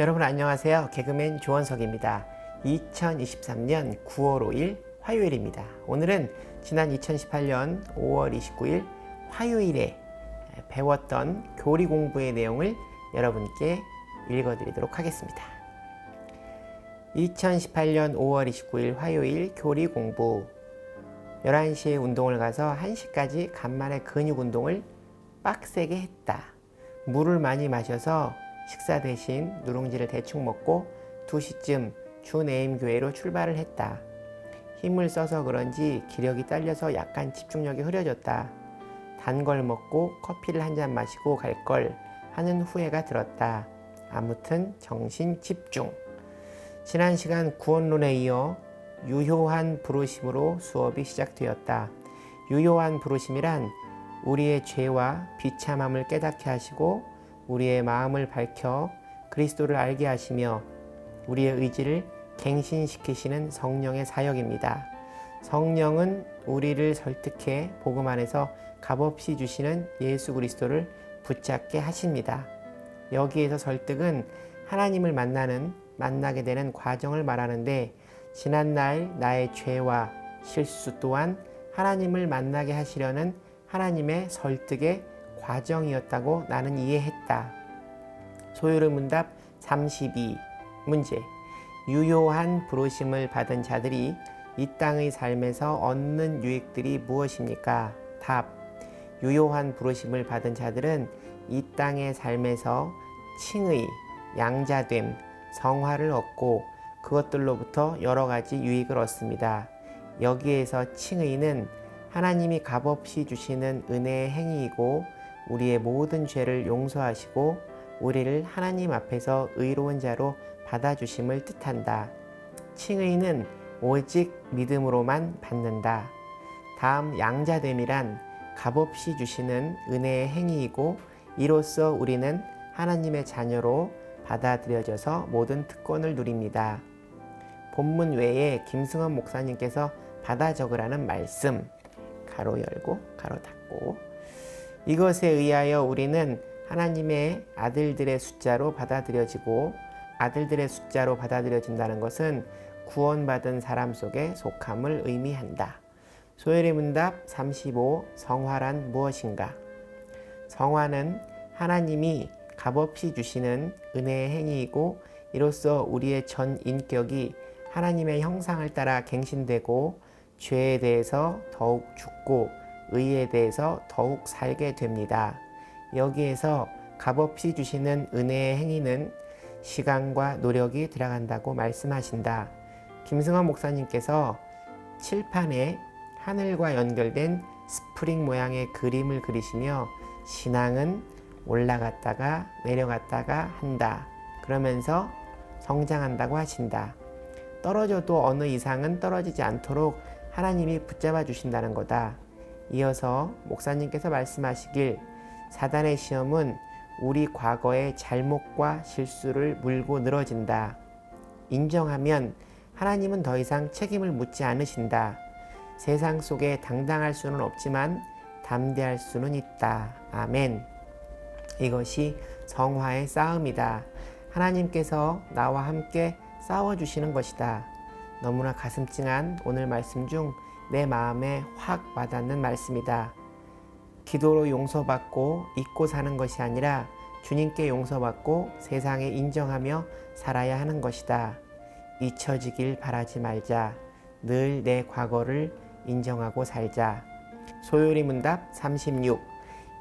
여러분 안녕하세요. 개그맨 조원석입니다. 2023년 9월 5일 화요일입니다. 오늘은 지난 2018년 5월 29일 화요일에 배웠던 교리 공부의 내용을 여러분께 읽어드리도록 하겠습니다. 2018년 5월 29일 화요일 교리 공부 11시에 운동을 가서 1시까지 간만에 근육 운동을 빡세게 했다. 물을 많이 마셔서 식사 대신 누룽지를 대충 먹고 2시쯤 주내임교회로 출발을 했다. 힘을 써서 그런지 기력이 딸려서 약간 집중력이 흐려졌다. 단 걸 먹고 커피를 한 잔 마시고 갈 걸 하는 후회가 들었다. 아무튼 정신 집중. 지난 시간 구원론에 이어 유효한 부르심으로 수업이 시작되었다. 유효한 부르심이란 우리의 죄와 비참함을 깨닫게 하시고 우리의 마음을 밝혀 그리스도를 알게 하시며 우리의 의지를 갱신시키시는 성령의 사역입니다. 성령은 우리를 설득해 복음 안에서 값없이 주시는 예수 그리스도를 붙잡게 하십니다. 여기에서 설득은 하나님을 만나는 만나게 되는 과정을 말하는데 지난날 나의 죄와 실수 또한 하나님을 만나게 하시려는 하나님의 설득의 과정이었다고 나는 이해했다. 소요의 문답 32 문제 유효한 부르심을 받은 자들이 이 땅의 삶에서 얻는 유익들이 무엇입니까? 답 유효한 부르심을 받은 자들은 이 땅의 삶에서 칭의, 양자됨, 성화를 얻고 그것들로부터 여러 가지 유익을 얻습니다. 여기에서 칭의는 하나님이 값없이 주시는 은혜의 행위이고 우리의 모든 죄를 용서하시고 우리를 하나님 앞에서 의로운 자로 받아주심을 뜻한다. 칭의는 오직 믿음으로만 받는다. 다음 양자됨이란 값없이 주시는 은혜의 행위이고 이로써 우리는 하나님의 자녀로 받아들여져서 모든 특권을 누립니다. 본문 외에 김승원 목사님께서 받아 적으라는 말씀 가로 열고 가로 닫고 이것에 의하여 우리는 하나님의 아들들의 숫자로 받아들여지고 아들들의 숫자로 받아들여진다는 것은 구원받은 사람 속에 속함을 의미한다. 소열의 문답 35 성화란 무엇인가? 성화는 하나님이 값없이 주시는 은혜의 행위이고 이로써 우리의 전 인격이 하나님의 형상을 따라 갱신되고 죄에 대해서 더욱 죽고 의에 대해서 더욱 살게 됩니다. 여기에서 값없이 주시는 은혜의 행위는 시간과 노력이 들어간다고 말씀하신다. 김승환 목사님께서 칠판에 하늘과 연결된 스프링 모양의 그림을 그리시며 신앙은 올라갔다가 내려갔다가 한다. 그러면서 성장한다고 하신다. 떨어져도 어느 이상은 떨어지지 않도록 하나님이 붙잡아 주신다는 거다. 이어서 목사님께서 말씀하시길 사단의 시험은 우리 과거의 잘못과 실수를 물고 늘어진다. 인정하면 하나님은 더 이상 책임을 묻지 않으신다. 세상 속에 당당할 수는 없지만 담대할 수는 있다. 아멘. 이것이 성화의 싸움이다. 하나님께서 나와 함께 싸워주시는 것이다. 너무나 가슴 찡한 오늘 말씀 중 내 마음에 확 와닿는 말씀이다. 기도로 용서받고 잊고 사는 것이 아니라 주님께 용서받고 세상에 인정하며 살아야 하는 것이다. 잊혀지길 바라지 말자. 늘 내 과거를 인정하고 살자. 소요리 문답 36.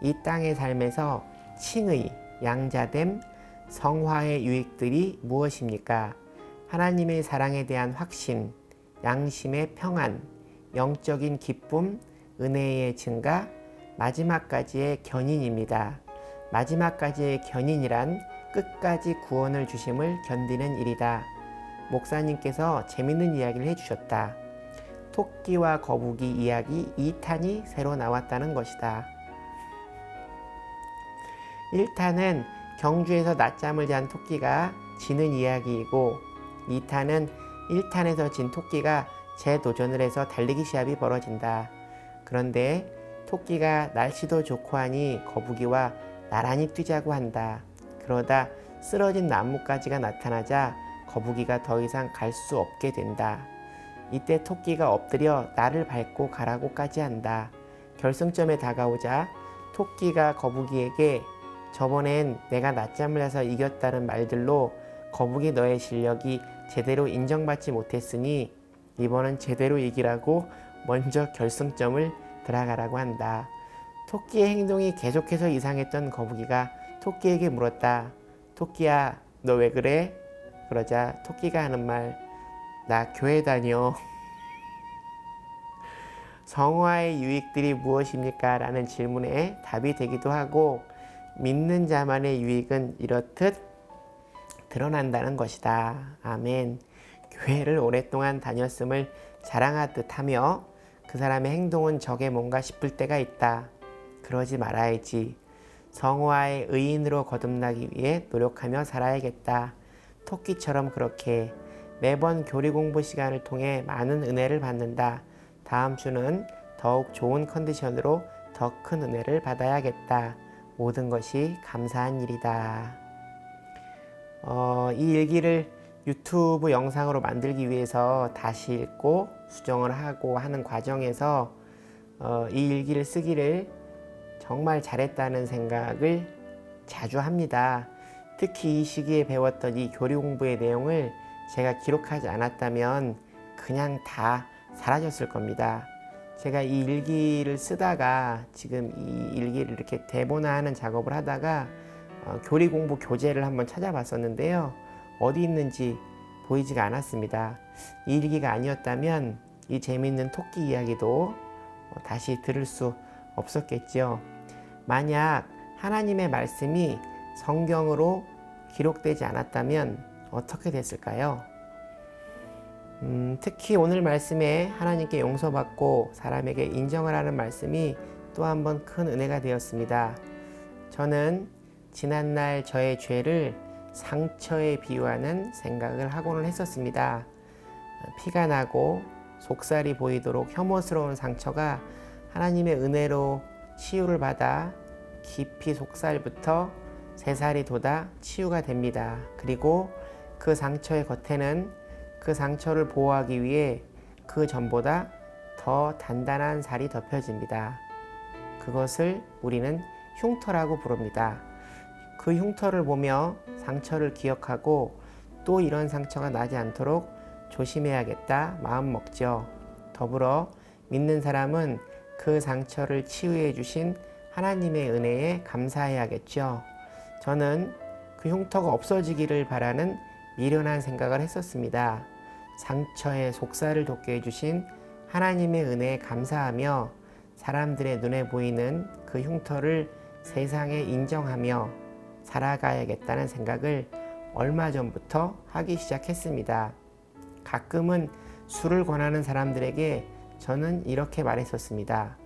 이 땅의 삶에서 칭의, 양자됨, 성화의 유익들이 무엇입니까? 하나님의 사랑에 대한 확신, 양심의 평안, 영적인 기쁨, 은혜의 증가, 마지막까지의 견인입니다. 마지막까지의 견인이란 끝까지 구원을 주심을 견디는 일이다. 목사님께서 재밌는 이야기를 해주셨다. 토끼와 거북이 이야기 2탄이 새로 나왔다는 것이다. 1탄은 경주에서 낮잠을 잔 토끼가 지는 이야기이고 2탄은 1탄에서 진 토끼가 재도전을 해서 달리기 시합이 벌어진다. 그런데 토끼가 날씨도 좋고 하니 거북이와 나란히 뛰자고 한다. 그러다 쓰러진 나뭇가지가 나타나자 거북이가 더 이상 갈 수 없게 된다. 이때 토끼가 엎드려 나를 밟고 가라고까지 한다. 결승점에 다가오자 토끼가 거북이에게 저번엔 내가 낮잠을 자서 이겼다는 말들로 거북이 너의 실력이 제대로 인정받지 못했으니 이번은 제대로 이기라고 먼저 결승점을 들어가라고 한다. 토끼의 행동이 계속해서 이상했던 거북이가 토끼에게 물었다. 토끼야, 너 왜 그래? 그러자 토끼가 하는 말, 나 교회 다녀. 성화의 유익들이 무엇입니까? 라는 질문에 답이 되기도 하고, 믿는 자만의 유익은 이렇듯 드러난다는 것이다. 아멘. 교회를 오랫동안 다녔음을 자랑하듯 하며 그 사람의 행동은 저게 뭔가 싶을 때가 있다. 그러지 말아야지. 성화의 의인으로 거듭나기 위해 노력하며 살아야겠다. 토끼처럼 그렇게 매번 교리 공부 시간을 통해 많은 은혜를 받는다. 다음 주는 더욱 좋은 컨디션으로 더 큰 은혜를 받아야겠다. 모든 것이 감사한 일이다. 어, 이 일기를 유튜브 영상으로 만들기 위해서 다시 읽고 수정을 하고 하는 과정에서 어, 이 일기를 쓰기를 정말 잘했다는 생각을 자주 합니다. 특히 이 시기에 배웠던 이 교리 공부의 내용을 제가 기록하지 않았다면 그냥 다 사라졌을 겁니다. 제가 이 일기를 쓰다가 지금 이 일기를 이렇게 대본화하는 작업을 하다가 어, 교리 공부 교재를 한번 찾아봤었는데요. 어디 있는지 보이지가 않았습니다. 이 일기가 아니었다면 이 재미있는 토끼 이야기도 어, 다시 들을 수 없었겠죠. 만약 하나님의 말씀이 성경으로 기록되지 않았다면 어떻게 됐을까요? 음, 특히 오늘 말씀에 하나님께 용서받고 사람에게 인정을 하는 말씀이 또 한 번 큰 은혜가 되었습니다. 저는 지난날 저의 죄를 상처에 비유하는 생각을 하고는 했었습니다. 피가 나고 속살이 보이도록 혐오스러운 상처가 하나님의 은혜로 치유를 받아 깊이 속살부터 새살이 돋아 치유가 됩니다. 그리고 그 상처의 겉에는 그 상처를 보호하기 위해 그 전보다 더 단단한 살이 덮여집니다. 그것을 우리는 흉터라고 부릅니다. 그 흉터를 보며 상처를 기억하고 또 이런 상처가 나지 않도록 조심해야겠다 마음 먹죠. 더불어 믿는 사람은 그 상처를 치유해 주신 하나님의 은혜에 감사해야겠죠. 저는 그 흉터가 없어지기를 바라는 미련한 생각을 했었습니다. 상처의 속살을 돋게 해주신 하나님의 은혜에 감사하며 사람들의 눈에 보이는 그 흉터를 세상에 인정하며 살아가야겠다는 생각을 얼마 전부터 하기 시작했습니다. 가끔은 술을 권하는 사람들에게 저는 이렇게 말했었습니다.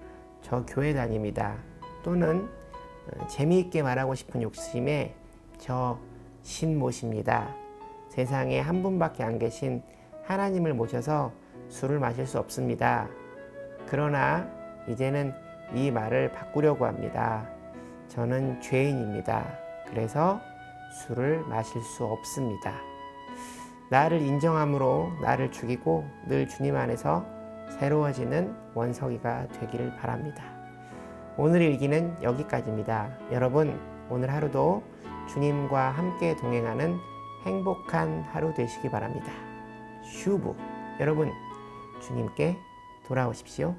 저 교회 다닙니다. 또는 어, 재미있게 말하고 싶은 욕심에 저 신모십니다. 세상에 한 분밖에 안 계신 하나님을 모셔서 술을 마실 수 없습니다. 그러나 이제는 이 말을 바꾸려고 합니다. 저는 죄인입니다. 그래서 술을 마실 수 없습니다. 나를 인정함으로 나를 죽이고 늘 주님 안에서 새로워지는 원석이가 되기를 바랍니다. 오늘 일기는 여기까지입니다. 여러분, 오늘 하루도 주님과 함께 동행하는 행복한 하루 되시기 바랍니다. 슈브. 여러분, 주님께 돌아오십시오.